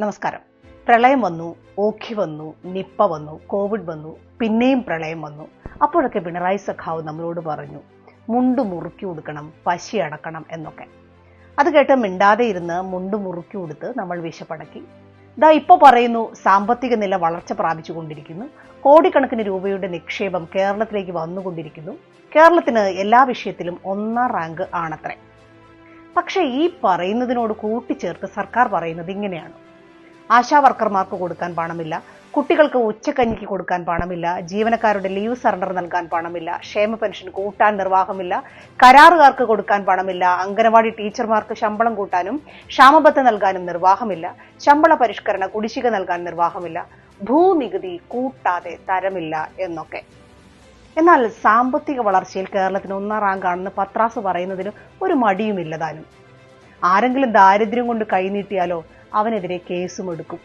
നമസ്കാരം. പ്രളയം വന്നു ഓഖി വന്നു നിപ്പ വന്നു കോവിഡ് വന്നു പിന്നെയും പ്രളയം വന്നു. അപ്പോഴൊക്കെ പിണറായി സഖാവ് നമ്മളോട് പറഞ്ഞു മുണ്ട് മുറുക്കി കൊടുക്കണം പശി അടക്കണം എന്നൊക്കെ. അത് കേട്ട് മിണ്ടാതെ ഇരുന്ന് മുണ്ട് മുറുക്കി കൊടുത്ത് നമ്മൾ വിശപ്പടക്കി. ദാ ഇപ്പോൾ പറയുന്നു സാമ്പത്തിക നില വളർച്ച പ്രാപിച്ചുകൊണ്ടിരിക്കുന്നു കോടിക്കണക്കിന് രൂപയുടെ നിക്ഷേപം കേരളത്തിലേക്ക് വന്നുകൊണ്ടിരിക്കുന്നു കേരളത്തിന് എല്ലാ വിഷയത്തിലും ഒന്നാം റാങ്ക് ആണത്രേ. പക്ഷേ ഈ പറയുന്നതിനോട് കൂട്ടിച്ചേർത്ത് സർക്കാർ പറയുന്നത് ഇങ്ങനെയാണ്. ആശാ വർക്കർമാർക്ക് കൊടുക്കാൻ പണമില്ല. കുട്ടികൾക്ക് ഉച്ചക്കഞ്ഞിക്ക് കൊടുക്കാൻ പണമില്ല. ജീവനക്കാരുടെ ലീവ് സറണ്ടർ നൽകാൻ പണമില്ല. ക്ഷേമ പെൻഷൻ കൂട്ടാൻ നിർവാഹമില്ല. കരാറുകാർക്ക് കൊടുക്കാൻ പണമില്ല. അംഗനവാടി ടീച്ചർമാർക്ക് ശമ്പളം കൂട്ടാനും ക്ഷാമബദ്ധ നൽകാനും നിർവാഹമില്ല. ശമ്പള പരിഷ്കരണ കുടിശ്ശിക നൽകാൻ നിർവാഹമില്ല. ഭൂനികുതി കൂട്ടാതെ തരമില്ല എന്നൊക്കെ. എന്നാൽ സാമ്പത്തിക വളർച്ചയിൽ കേരളത്തിന് ഒന്നാം റാങ്കാണെന്ന് പത്രാസ് പറയുന്നതിന് ഒരു മടിയുമില്ലതാനും ആരെങ്കിലും ദാരിദ്ര്യം കൊണ്ട് കൈനീട്ടിയാലോ? അവനെതിരെ കേസും എടുക്കും.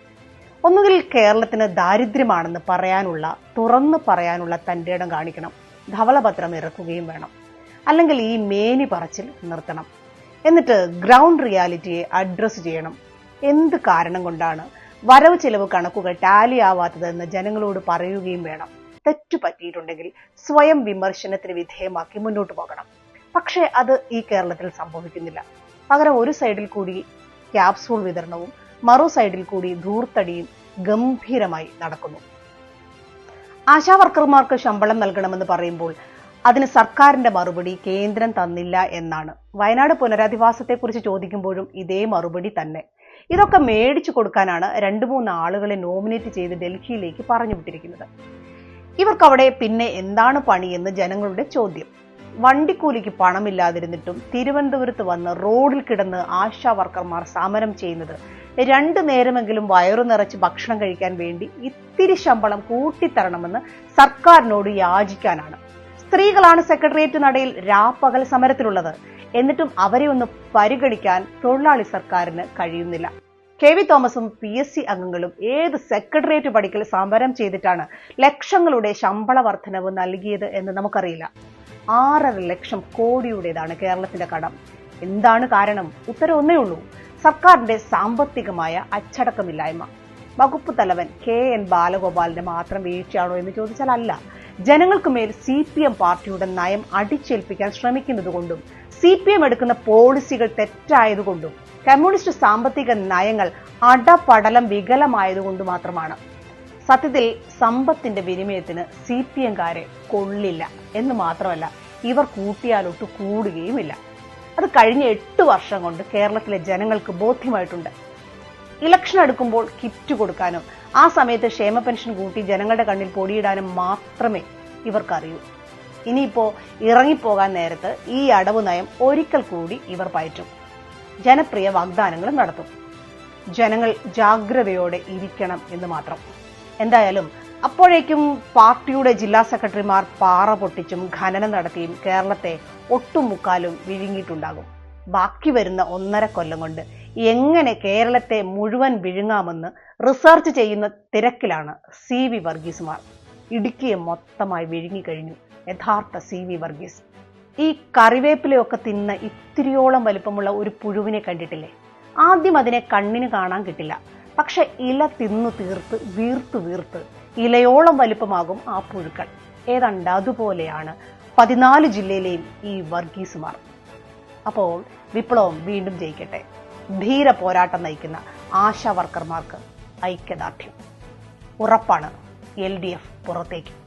ഒന്നുകിൽ കേരളത്തിന് ദാരിദ്ര്യമാണെന്ന് പറയാനുള്ള തുറന്നു പറയാനുള്ള തന്റെ ഇടം കാണിക്കണം. ധവളപത്രം ഇറക്കുകയും വേണം. അല്ലെങ്കിൽ ഈ മേനി പറച്ചിൽ നിർത്തണം. എന്നിട്ട് ഗ്രൗണ്ട് റിയാലിറ്റിയെ അഡ്രസ്സ് ചെയ്യണം. എന്ത് കാരണം കൊണ്ടാണ് വരവ് ചെലവ് കണക്കുകൾ ടാലി ആവാത്തതെന്ന് ജനങ്ങളോട് പറയുകയും വേണം. തെറ്റു പറ്റിയിട്ടുണ്ടെങ്കിൽ സ്വയം വിമർശനത്തിന് വിധേയമാക്കി മുന്നോട്ട് പോകണം. പക്ഷേ അത് ഈ കേരളത്തിൽ സംഭവിക്കുന്നില്ല. പകരം ഒരു സൈഡിൽ കൂടി ക്യാപ്സൂൾ വിതരണവും മറു സൈഡിൽ കൂടി ധൂർത്തടിയും ഗംഭീരമായി നടക്കുന്നു. ആശാവർക്കർമാർക്ക് ശമ്പളം നൽകണമെന്ന് പറയുമ്പോൾ അതിന് സർക്കാരിന്റെ മറുപടി കേന്ദ്രം തന്നില്ല എന്നാണ്. വയനാട് പുനരധിവാസത്തെക്കുറിച്ച് ചോദിക്കുമ്പോഴും ഇതേ മറുപടി തന്നെ. ഇതൊക്കെ മേടിച്ചു കൊടുക്കാനാണ് രണ്ടു മൂന്ന് ആളുകളെ നോമിനേറ്റ് ചെയ്ത് ഡൽഹിയിലേക്ക് പറഞ്ഞു വിട്ടിരിക്കുന്നത്. ഇവർക്കവിടെ പിന്നെ എന്താണ് പണിയെന്ന് ജനങ്ങളുടെ ചോദ്യം. വണ്ടിക്കൂലിക്ക് പണമില്ലാതിരുന്നിട്ടും തിരുവനന്തപുരത്ത് വന്ന് റോഡിൽ കിടന്ന് ആശാ വർക്കർമാർ സമരം ചെയ്യുന്നത് രണ്ടു നേരമെങ്കിലും വയറു നിറച്ച് ഭക്ഷണം കഴിക്കാൻ വേണ്ടി ഇത്തിരി ശമ്പളം കൂട്ടിത്തരണമെന്ന് സർക്കാരിനോട് യാചിക്കാനാണ്. സ്ത്രീകളാണ് സെക്രട്ടേറിയറ്റ് നടയിൽ രാപ്പകൽ സമരത്തിലുള്ളത്. എന്നിട്ടും അവരെ ഒന്ന് പരിഗണിക്കാൻ തൊഴിലാളി സർക്കാരിന് കഴിയുന്നില്ല. കെ വി തോമസും പി എസ് സി അംഗങ്ങളും ഏത് സെക്രട്ടേറിയറ്റ് പടിക്കൽ സമരം ചെയ്തിട്ടാണ് ലക്ഷങ്ങളുടെ ശമ്പള വർധനവ് നൽകിയത് എന്ന് നമുക്കറിയില്ല. ആറര ലക്ഷം കോടിയുടേതാണ് കേരളത്തിന്റെ കടം. എന്താണ് കാരണം? ഉത്തരം ഒന്നേ ഉള്ളൂ. സർക്കാരിന്റെ സാമ്പത്തികമായ അച്ചടക്കമില്ലായ്മ. വകുപ്പ് തലവൻ കെ എൻ ബാലഗോപാലിന്റെ മാത്രം വീഴ്ചയാണോ എന്ന് ചോദിച്ചാൽ അല്ല. ജനങ്ങൾക്ക് മേൽ സി പി എം പാർട്ടിയുടെ നയം അടിച്ചേൽപ്പിക്കാൻ ശ്രമിക്കുന്നതുകൊണ്ടും സി പി എം എടുക്കുന്ന പോളിസികൾ തെറ്റായതുകൊണ്ടും കമ്മ്യൂണിസ്റ്റ് സാമ്പത്തിക നയങ്ങൾ അടപടലം വികലമായതുകൊണ്ട് മാത്രമാണ്. സത്യത്തിൽ സമ്പത്തിന്റെ വിനിമയത്തിന് സി പി എംകാരെ കൊള്ളില്ല എന്ന് മാത്രമല്ല ഇവർ കൂട്ടിയാലൊട്ട് കൂടുകയുമില്ല. അത് കഴിഞ്ഞ എട്ട് വർഷം കൊണ്ട് കേരളത്തിലെ ജനങ്ങൾക്ക് ബോധ്യമായിട്ടുണ്ട്. ഇലക്ഷൻ അടുക്കുമ്പോൾ കിറ്റ് കൊടുക്കാനും ആ സമയത്ത് ക്ഷേമ പെൻഷൻ കൂട്ടി ജനങ്ങളുടെ കണ്ണിൽ പൊടിയിടാനും മാത്രമേ ഇവർക്കറിയൂ. ഇനിയിപ്പോ ഇറങ്ങിപ്പോകാൻ നേരത്ത് ഈ അടവ് നയം ഒരിക്കൽ കൂടി ഇവർ പയറ്റും. ജനപ്രിയ വാഗ്ദാനങ്ങളും നടത്തും. ജനങ്ങൾ ജാഗ്രതയോടെ ഇരിക്കണം എന്ന് മാത്രം. എന്തായാലും അപ്പോഴേക്കും പാർട്ടിയുടെ ജില്ലാ സെക്രട്ടറിമാർ പാറ പൊട്ടിച്ചും ഖനനം നടത്തിയും കേരളത്തെ ഒട്ടുമുക്കാലും വിഴുങ്ങിയിട്ടുണ്ടാകും. ബാക്കി വരുന്ന ഒന്നര കൊല്ലം കൊണ്ട് എങ്ങനെ കേരളത്തെ മുഴുവൻ വിഴുങ്ങാമെന്ന് റിസർച്ച് ചെയ്യുന്ന തിരക്കിലാണ് സി വി വർഗീസുമാർ. ഇടുക്കിയെ മൊത്തമായി വിഴുങ്ങിക്കഴിഞ്ഞു യഥാർത്ഥ സി വി വർഗീസ്. ഈ കറിവേപ്പിലയൊക്കെ തിന്ന ഇത്തിരിയോളം വലിപ്പമുള്ള ഒരു പുഴുവിനെ കണ്ടിട്ടില്ലേ? ആദ്യം അതിനെ കണ്ണിന് കാണാൻ കിട്ടില്ല. പക്ഷെ ഇല തിന്നു തീർത്ത് വീർത്ത് വീർത്ത് ഇലയോളം വലിപ്പമാകും ആ പുഴുക്കൾ. ഏതാണ്ട് അതുപോലെയാണ് പതിനാല് ജില്ലയിലെയും ഈ വർഗീസുമാർ. അപ്പോൾ വിപ്ലവം വീണ്ടും ജയിക്കട്ടെ. ധീര പോരാട്ടം നയിക്കുന്ന ആശാ വർക്കർമാർക്ക് ഐക്യദാർഢ്യം. ഉറപ്പാണ് എൽ ഡി എഫ് പുറത്തേക്ക്.